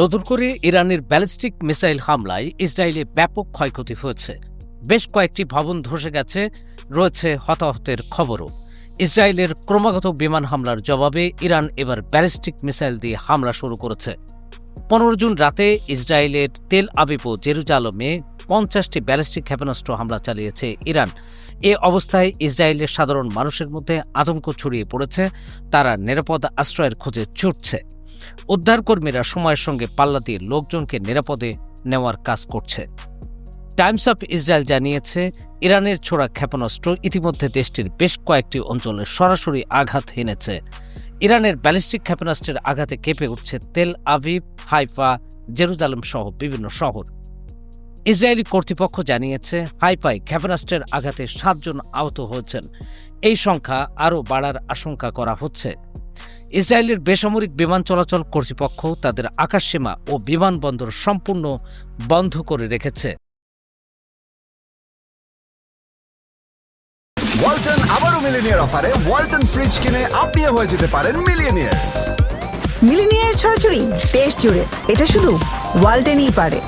নতুন করে ইরানের ব্যালিস্টিক মিসাইল হামলায় ইসরায়েলে ব্যাপক ক্ষয়ক্ষতি হয়েছে। বেশ কয়েকটি ভবন ধসে গেছে, রয়েছে হতাহতের খবরও। ইসরায়েলের ক্রমাগত বিমান হামলার জবাবে ইরান এবার ব্যালিস্টিক মিসাইল দিয়ে হামলা শুরু করেছে। পনেরো জুন রাতে ইসরায়েলের তেল আবিব ও জেরুজালমে পঞ্চাশটি ব্যালিস্টিক ক্ষেপণাস্ত্র হামলা চালিয়েছে ইরান। এ অবস্থায় ইসরায়েলের সাধারণ মানুষের মধ্যে আতঙ্ক ছড়িয়ে পড়েছে, তারা নিরাপদ আশ্রয়ের খোঁজে ছুটছে। উদ্ধারকর্মীরা সময়ের সঙ্গে পাল্লা দিয়ে লোকজনকে নিরাপদে নেওয়ার কাজ করছে। টাইমস অফ ইসরায়েল জানিয়েছে, ইরানের ছোড়া ক্ষেপণাস্ত্র ইতিমধ্যে দেশটির বেশ কয়েকটি অঞ্চলে সরাসরি আঘাত হেনেছে। ইরানের ব্যালিস্টিক ক্ষেপণাস্ত্রের আঘাতে কেঁপে উঠছে তেল আভিভ, হাইফা, জেরুজালেম সহ বিভিন্ন শহর। ইসরায়েলি কর্তৃপক্ষ জানিয়েছে, হাইফায় ক্ষেপণাস্ত্রের আঘাতে সাতজন আহত হয়েছেন। এই সংখ্যা আরও বাড়ার আশঙ্কা করা হচ্ছে। ইসরায়েলের বেসামরিক বিমান চলাচল কর্তৃপক্ষ তাদের আকাশসীমা ও বিমানবন্দর সম্পূর্ণ বন্ধ করে রেখেছে। ওয়ালটন আবারও মিলিনিয়ার অফারে ওয়ালটন ফ্রিজ কিনে আপনিও হয়ে যেতে পারেন মিলিয়নিয়ার। মিলিনিয়ার ছড়াছড়ি দেশ জুড়ে। এটা শুধু ওয়ালটেনই পারে।